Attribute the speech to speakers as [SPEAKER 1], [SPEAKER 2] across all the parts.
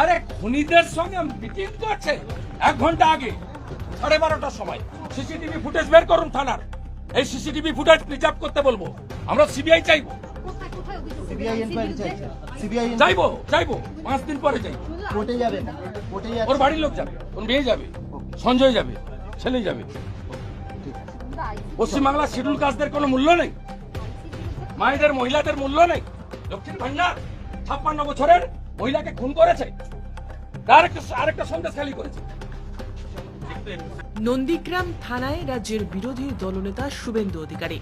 [SPEAKER 1] আরে খুনিদের সঙ্গে মিটিং করছে। এক ঘণ্টা আগে সাড়ে বারোটার সময়। সিসিটিভি ফুটেজ বের করুন থানার। এই সিসিটিভি ফুটেজ প্রিজার্ভ করতে বলব। আমরা সিবিআই চাইব। চাইব চাইব। পাঁচ দিন পরে
[SPEAKER 2] কোর্টে যাবেন
[SPEAKER 1] ওর বাড়ির লোক যাবে। ওর মেয়ে যাবে। সঞ্জয় যাবে। ছেলে যাবে। পশ্চিমবাংলার শিডিউল কাস্টদের কোনো মূল্য নেই। মায়েদের মহিলাদের মূল্য নেই। দক্ষিণ ভান্ডার ছাপ্পান্ন বছরের মহিলাকে খুন করেছে? তার একটা আরেকটা সন্দেশ খালি করেছে।
[SPEAKER 3] নন্দীগ্রাম থানায় রাজ্যের বিরোধী দলনেতা শুভেন্দু অধিকারী।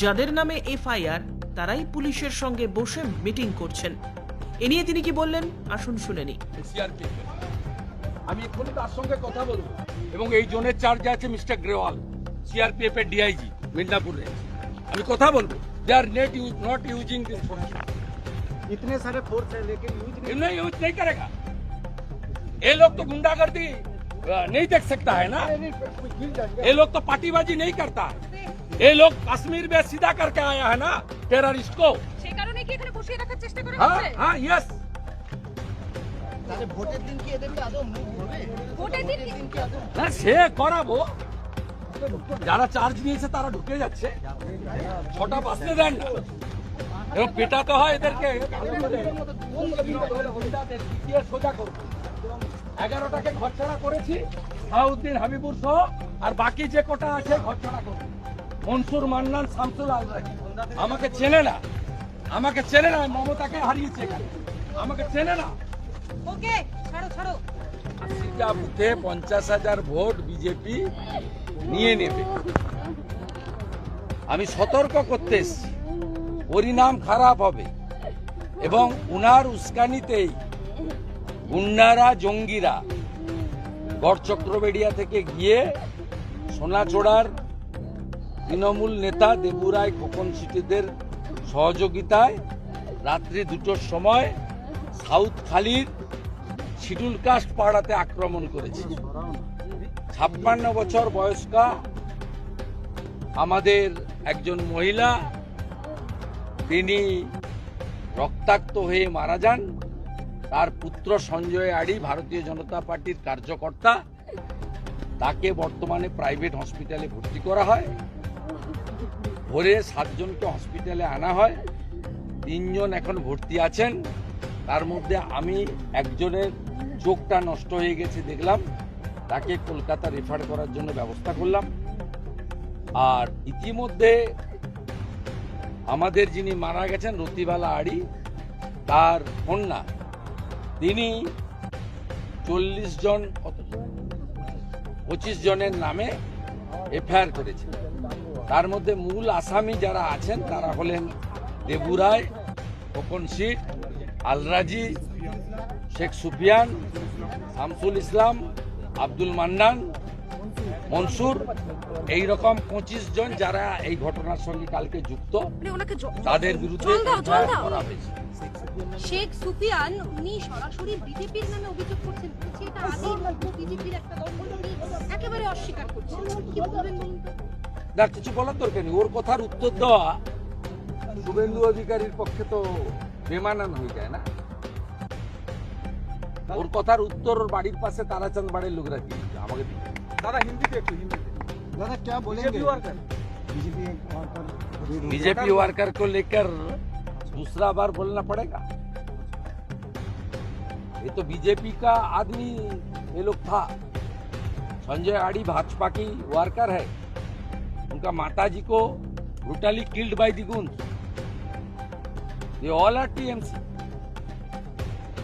[SPEAKER 3] যাদের নামে এফআইআর তারাই পুলিশের সঙ্গে বসে মিটিং করছেন। এ নিয়ে তিনি কি বললেন? আসুন শুনে নি
[SPEAKER 1] আমি এক্ষুনি তার সঙ্গে কথা বলব। এবং এই জোনের চার্জে আছে মিস্টার গ্রেওয়াল সিআরপিএফ এর ডিআইজি মিদনাপুর। আমি কথা বলব। They are not use not using this
[SPEAKER 2] इतने सारे फोर्स है लेकिन यूज
[SPEAKER 1] नहीं यूज नहीं करेगा ये लोग तो गुंडागर्दी अ, नहीं देख सकता है ना ये लोग तो पार्टीबाजी नहीं करता है ये लोग कश्मीर में सीधा करके आया है ना टेररिस्ट को
[SPEAKER 4] সে কারণে কি এখানে বসিয়ে রাখার চেষ্টা করা
[SPEAKER 1] हाँ
[SPEAKER 4] হচ্ছে
[SPEAKER 1] हाँ यस
[SPEAKER 2] তাহলে ভোটের দিন কি এদেরকে আদৌ মুখ হবে
[SPEAKER 4] ভোটের দিন কি-
[SPEAKER 2] দিন কি আদৌ
[SPEAKER 1] না সে করাবো যারা চার্জ নিয়েছে তারা ঢুকে যাচ্ছে ছটা বাঁচতে দেন না এবং পেটাতে হয় এদেরকে? সোজা করব এগারোটাকে ঘরছাড়া করেছি সাউদ্দিন হাবিবুর সহ আর বাকি যে কটা আছে ঘরছাড়া করব। মনসুর মান্নান শামসুল আল আমাকে চেনে না। আমাকে চেনে না মমতাকে হারিয়েছে আমাকে চেনে না।
[SPEAKER 4] ওকে ছাড়ো ছাড়ো।
[SPEAKER 1] আশিটা বুথে পঞ্চাশ হাজার ভোট বিজেপি নিয়ে নেবে। আমি সতর্ক করতে এসছি। পরিণাম খারাপ হবে। এবং উনার উস্কানিতেই গুন্ডারা, জঙ্গিরা গড় চক্রবেড়িয়া থেকে গিয়ে সোনাচোড়ার তৃণমূল নেতা দেবুরায় খোকন সিটিদের সহযোগিতায় রাত্রি দুটোর সময় সাউথ খালির শিডুল কাস্ট পাড়াতে আক্রমণ করেছে। ছাপ্পান্ন বছর বয়স্কা আমাদের একজন মহিলা তিনি রক্তাক্ত হয়ে মারা যান। তার পুত্র সঞ্জয় আড়ি ভারতীয় জনতা পার্টির কার্যকর্তা। তাকে বর্তমানে প্রাইভেট হসপিটালে ভর্তি করা হয়। ভোরে সাতজনকে হসপিটালে আনা হয়। তিনজন এখন ভর্তি আছেন। তার মধ্যে আমি একজনের চোখটা নষ্ট হয়ে গেছে দেখলাম। তাকে কলকাতা রেফার করার জন্য ব্যবস্থা করলাম। আর ইতিমধ্যে আমাদের যিনি মারা গেছেন, রতিবালা আড়ি, তার কন্যা। তিনি চল্লিশ জন, পঁচিশ জনের নামে এফআইআর করেছেন তার মধ্যে মূল আসামি যারা আছেন, তারা হলেন দেবুরায়, খোকন শেখ আলরাজি, শেখ সুফিয়ান, শামসুল ইসলাম, আব্দুল মান্নান মনসুর এই রকম পঁচিশ জন যারা এই ঘটনার সঙ্গে কালকে যুক্ত
[SPEAKER 4] মানে
[SPEAKER 1] তাদের বিরুদ্ধে করা হয়েছে।
[SPEAKER 4] শেখ সুফিয়ান উনি সরাসরি বিজেপির নামে অভিযোগ করছেন। বলছি এটা আদি বিজেপির একটা দল একেবারে অস্বীকার করছেন কি বলবেন
[SPEAKER 1] না কিছু বলার দরকার নেই। ওর কথার উত্তর দেওয়া শুভেন্দু অধিকারীর পক্ষে তো বেমানান হয়ে যায় না। ওর কথার উত্তর ওর বাড়ির পাশে তারাচাঁদ বাড়ির লোকরা দিয়েছে আমাকে দিয়েছে
[SPEAKER 5] दादा हिंदी पे एकटू हिंदी
[SPEAKER 2] দাদা क्या बोलेंगे?
[SPEAKER 5] BJP worker.
[SPEAKER 2] BJP worker.
[SPEAKER 1] BJP worker को लेकर दूसरा बार बोलना पड़ेगा। ये तो बीजेपी का आदमी ये लोग था। संजय आड़ी भाजपा की वर्कर है। उनका माताजी को brutally killed by the goon ये ऑल आर टीएमसी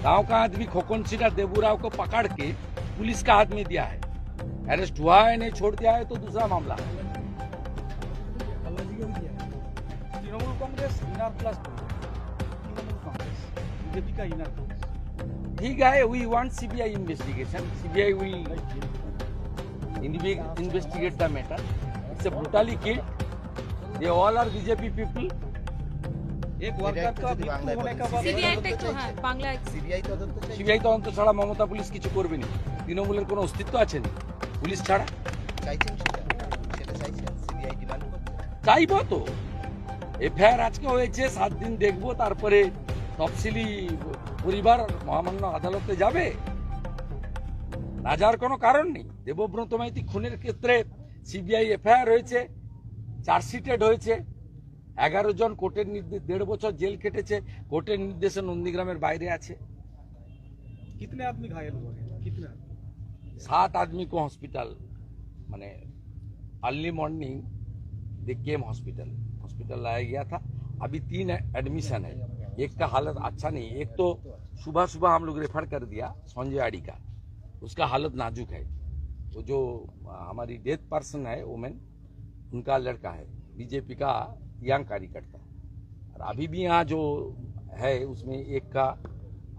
[SPEAKER 1] गाँव का आदमी खोकन सिन्हा देबूराव को पकड़ के पुलिस का हाथ में दिया है। अरेस्ट हुआ है नहीं छोड़ दिया है तो दूसरा मामला है
[SPEAKER 5] Trinamool Congress inner plus Trinamool Congress BJP का इनर प्लस
[SPEAKER 1] ठीक है we want CBI investigation. CBI will inve- investigate the matter. It's a brutally killed. They all are BJP people.
[SPEAKER 5] एक वर्कर का
[SPEAKER 2] যদি
[SPEAKER 5] मृत्यु
[SPEAKER 2] বাংলায়
[SPEAKER 5] होने का
[SPEAKER 2] বলে,
[SPEAKER 5] बाद
[SPEAKER 4] সিবিআইটা একটু হ্যাঁ বাংলা
[SPEAKER 2] সিবিআই তদন্ত চাই
[SPEAKER 1] সিবিআই তদন্ত ছাড়া মমতা পুলিশ কিছু করবে না তৃণমূলের কোনো অস্তিত্ব আছে না পুলিশ ছাড়া?
[SPEAKER 2] চাইছেন সেটা? চাইছেন সিবিআই ডিমান্ড
[SPEAKER 1] চাইব তো। এফআইআর আজকে হয়েছে সাত দিন দেখব তারপরে তফসিলি পরিবার মহামান্য আদালতে যাবে। না যাওয়ার কোনো কারণ নেই। দেবব্রত মাইতি খুনের ক্ষেত্রে সিবিআই এফআইআর হয়েছে চার্জশিটেড হয়েছে। এগারো জন কোর্টের নির্দেশ দেড় বছর জেল কেটেছে কোর্টের নির্দেশে নন্দীগ্রামের বাইরে আছে।
[SPEAKER 5] কিতনে আপনি ঘায়ল হয়ে কিতনে?
[SPEAKER 1] सात आदमी को हॉस्पिटल, मैंने early morning they came hospital. Hospital लाया गया था। अभी तीन एडमिशन है। एक का हालत अच्छा नहीं एक तो सुबह सुबह हम लोग रेफर कर दिया संजय आड़ी का। उसका हालत नाजुक है। वो जो हमारी डेथ पर्सन है, वोमेन, उनका लड़का है। बीजेपी का यंग कार्यकर्ता। और अभी भी यहाँ जो है, उसमें एक का,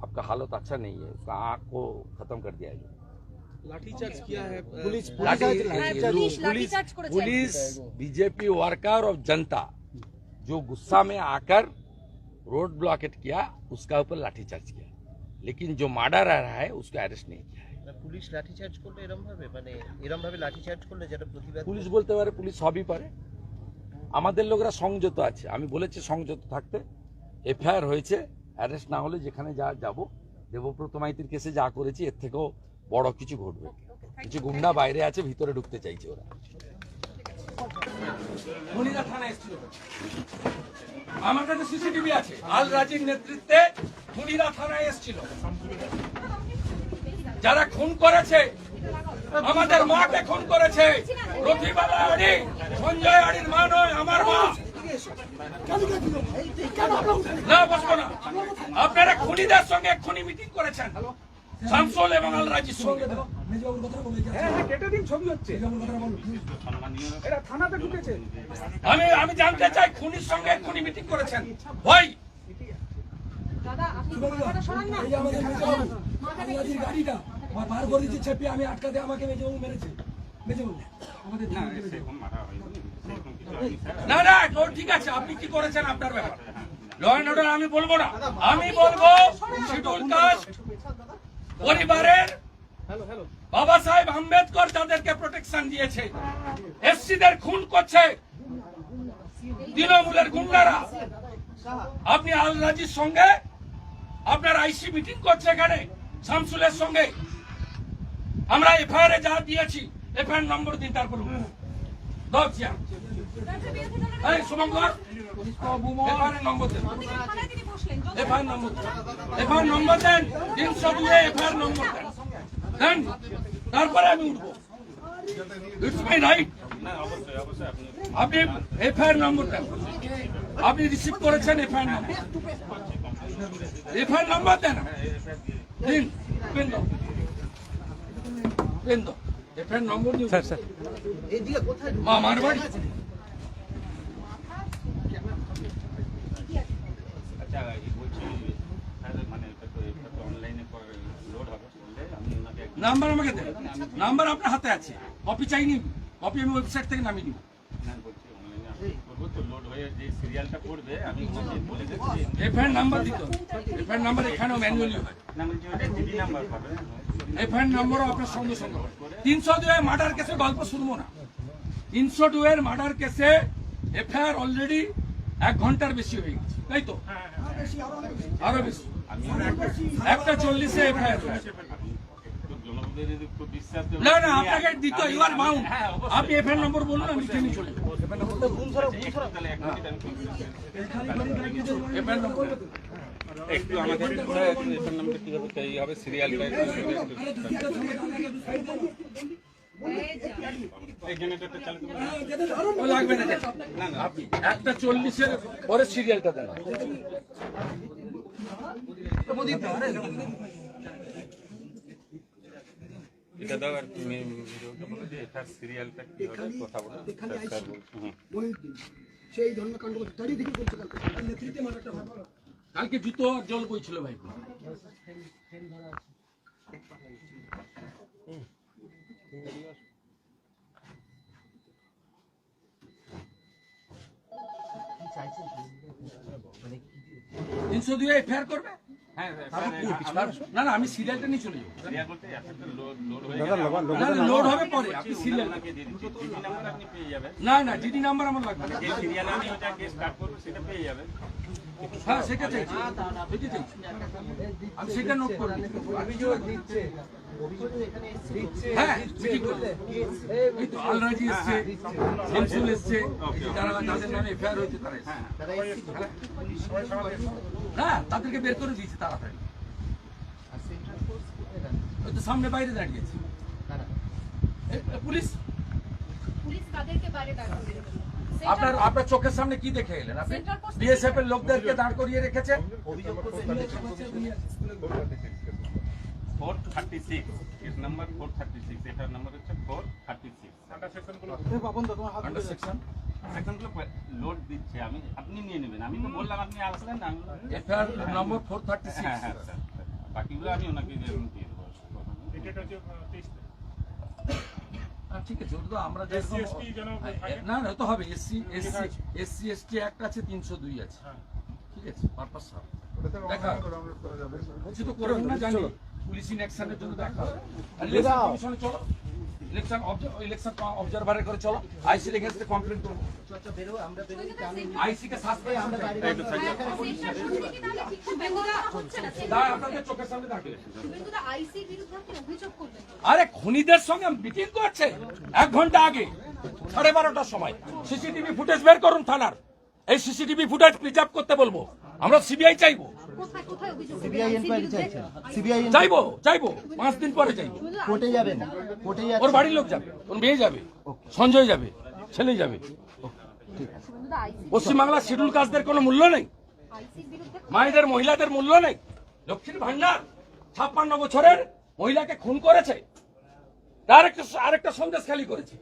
[SPEAKER 1] आपका हालत अच्छा नहीं है। उसका आँख को खत्म कर दिया गया
[SPEAKER 2] पुलिस
[SPEAKER 1] लाठी
[SPEAKER 2] पुलिस
[SPEAKER 4] হ্যাঁ,
[SPEAKER 1] ये
[SPEAKER 4] পুলিশ
[SPEAKER 1] जो
[SPEAKER 4] লাঠিচার্জ করেছে
[SPEAKER 1] पुलिस बीजेपी वर्कर और जनता जो गुस्सा में आकर रोड ब्लॉकेट किया उसका ऊपर लाठीचार्ज किया लेकिन जो मर्डर आ रहा है उसको अरेस्ट नहीं किया है
[SPEAKER 6] না, পুলিশ লাঠিচার্জ করলে এরম ভাবে মানে এরম ভাবে লাঠিচার্জ করলে যেটা প্রতিবাদ
[SPEAKER 1] পুলিশ বলতে পারে পুলিশ সবই পারে আমাদের লোকরা সংযত আছে আমি বলেছি সংযত থাকতে এফআইআর হয়েছে অ্যারেস্ট না হলে যেখানে যা যাব দেবব্রত মাইতির কেসে যা করেছি এর থেকেও বড় কিছু ঘটবে। কিছু গুন্ডা বাইরে আছে ভিতরে ঢুকতে চাইছে ওরা। আমার কাছে সিসিটিভি আছে। আল রাজির নেতৃত্বে খুনিরা থানায় এসেছিল। যারা খুন করেছে আমাদের মাকে খুন করেছে। রথিবালা আড়ি সঞ্জয় আড়ির মা নয় আমার মা। না বসবো না। আপনারা খুনিদের সঙ্গে খুনি মিটিং করেছেন। শামসুল এবং আল রাজির সঙ্গে
[SPEAKER 5] হ্যাঁ হ্যাঁ কেটে দিন ছবি হচ্ছে। এরা থানাতে ঢুকেছে।
[SPEAKER 1] আমি আমি জানতে চাই খুনির সঙ্গে খুনি মিটিং করেছেন? ভাই
[SPEAKER 4] আপনি মাথাটা সরান না।
[SPEAKER 7] এই আমাদের মেজবাবু আলিয়াদির গাড়িটা বা করে দিচ্ছে চেপে আমি আটকাতে আমাকে মেজবাবু মেরেছে। মেজবাবু আমাদের
[SPEAKER 1] না না ঠিক আছে আপনি কি করেছেন আপনার ব্যাপার? ল অ্যান্ড অর্ডার আমি বলব না। আমি বলব শিডিউল কাস্ট পরিবারের বাবা সাহেব আম্বেদকর তাদেরকে প্রোটেকশন দিয়েছে। এসসিদের খুন করছে তৃণমূলের গুন্ডারা। আপনি আল রাজির সঙ্গে আপনার আইসি মিটিং করছে এখানে শামসুলের সঙ্গে। আমরা এফআইআর যা দিয়েছি এফআইআর নম্বর দিন তারপর নম্বর দেন। নম্বর নম্বর দেন। এফআইআর নম্বর দেন। তারপরে আমি ইটস মাই রাইট আপনি নম্বর দেন। আপনি রিসিভ করেছেন এফআইআর নম্বর। নম্বর দেন। এফআইআর নম্বর দিন। স্যার।
[SPEAKER 2] এইদিকে কোথায়?
[SPEAKER 1] মা বাড়ি?
[SPEAKER 8] আচ্ছা বলছি স্যার মানে অনলাইনে লোড হবে আমি
[SPEAKER 1] নাম্বার আমাকে দেন নাম্বার আপনার হাতে আছে। কপি চাইনি কপি আমি ওয়েবসাইট থেকে নামিয়ে নিব। নাম্বার দিতে। নাম্বার এখানেও হয়। নম্বরও আপনার তিনশো মার্ডার গল্প শুনব না। তিনশো মার্ডার অলরেডি এক ঘণ্টার বেশি হয়ে গেছে। তাই তো? একটা চল্লিশে
[SPEAKER 8] তো জনগণের একটু বিশ্বাস দেবে।
[SPEAKER 1] না না আপনাকে দিতে ইউ আর বাউন্ড আপনি এফআইআর নম্বর বলুন আমি চলে এফআইআর নম্বর
[SPEAKER 8] একটু আমাদের এফএন নাম্বারটা কীভাবে তৈরি হবে সিরিয়ালটা এই জেনারেটরটা চালু করুন।
[SPEAKER 1] লাগবে না না না আপনি। একটা চল্লিশের পরে সিরিয়ালটা দেন।
[SPEAKER 8] এটা দাও আর তুমি ভিডিওটা বলো যে এটার সিরিয়ালটা কি হবে কথা বলো।
[SPEAKER 7] এখানে
[SPEAKER 8] স্যার, স্যার বলছে,
[SPEAKER 7] মহিউদ্দিন সেই ধরনের কাণ্ড করছে দাঁড়িয়ে দেখে করছে কালকে। তার নেতৃত্বে মারাটা ভালো
[SPEAKER 1] কালকে জুতো আর জল বইছিল ভাই। তিনশো দুই এফআইআর করবে? না না আমি সিরিয়ালটা নিয়ে চলে যাব।
[SPEAKER 8] লোড হয়ে
[SPEAKER 1] হবে পরে আপনি সিরিয়াল না না ডিডি নাম্বার আমার লাগবে হ্যাঁ সেটা চাইছি। আমি সেটা নোট।
[SPEAKER 2] দিচ্ছে।
[SPEAKER 1] হ্যাঁ মিটিং করলে আলরাজি এসছে শামসুল এসছে যারা যাদের নামে এফআইআর হয়েছে তারা। হ্যাঁ। তাদেরকে বের করে দিয়েছে তাড়াতাড়ি? ওই তো সামনে বাইরে দাঁড়িয়েছে। পুলিশ?
[SPEAKER 4] পুলিশ কাদেরকে বাইরে দাঁড় করিয়ে দিল?
[SPEAKER 1] আপনার আপনার চোখের সামনে কি দেখে এলেন? আপনি বিএসএফ এর লোকদেরকে দাঁড় করিয়ে রেখেছে?
[SPEAKER 8] ফোর থার্টি সিক্স এর নাম্বার ফোর থার্টি সিক্স এটার নাম্বার হচ্ছে four thirty six
[SPEAKER 1] under section
[SPEAKER 8] সেকশনগুলো load দিচ্ছে আমি আপনি নিয়ে নেবেন। আমি তো বললাম আপনি আসলেন না
[SPEAKER 1] নম্বর ফোর থার্টি
[SPEAKER 8] হ্যাঁ
[SPEAKER 1] সিক্স
[SPEAKER 8] হ্যাঁ বাকিগুলো আমি ওনাকে দিয়ে দেবো।
[SPEAKER 1] ঠিক আছে ওটা তো আমরা যেরকম না না তো হবে এসসি এসসি এসসি এসটি একটা আছে তিনশো দুই আছে। ঠিক আছে পারপাস দেখা কিছু তো করবেন না জানি। পুলিশ ইন অ্যাকশনের জন্য দেখা হবে। আর কমিশনে চলো। ইলেকশন ইলেকশন অবজারভারে করে চলো। আইসির এগেন্স্টে কমপ্লেন করব
[SPEAKER 2] বেরো আমরা বেরোই আমি
[SPEAKER 1] আইসি কে সাসপেন্ড
[SPEAKER 2] আমরা
[SPEAKER 1] আমরা
[SPEAKER 2] বাইরে
[SPEAKER 4] Central শুনছে কি তাহলে? ঠিক শুভেন্দুরা হচ্ছে না
[SPEAKER 1] দাঁড়ান আপনাদের চোখের সামনে দাঁড়িয়ে
[SPEAKER 4] শুভেন্দুরা আইসির বিরুদ্ধে আপনি অভিযোগ করলেন
[SPEAKER 1] আরে খুনিদের সঙ্গে মিটিং করছে? এক ঘণ্টা আগে সাড়ে বারোটার সময়। সিসিটিভি ফুটেজ বের করুন থানার। এই সিসিটিভি ফুটেজ প্রিজার্ভ করতে বলব। আমরা সিবিআই চাইব।
[SPEAKER 2] সিবিআই? চাইছেন সিবিআই
[SPEAKER 1] চাইব চাইব পাঁচ দিন পরে চাইব
[SPEAKER 2] কোর্টে যাবেন কোর্টে
[SPEAKER 1] ওর বাড়ির লোক যাবে ওর মেয়ে যাবে সঞ্জয় যাবে ছেলে যাবে। পশ্চিমবাংলার শিডিউল কাস্টদের কোনো মূল্য নেই। মায়েদের মহিলাদের মূল্য নেই। লক্ষ্মীর ভান্ডার ছাপ্পান্ন বছরের মহিলাকে খুন করেছে। তার একটা আরেকটা সন্দেশ খালি করেছে।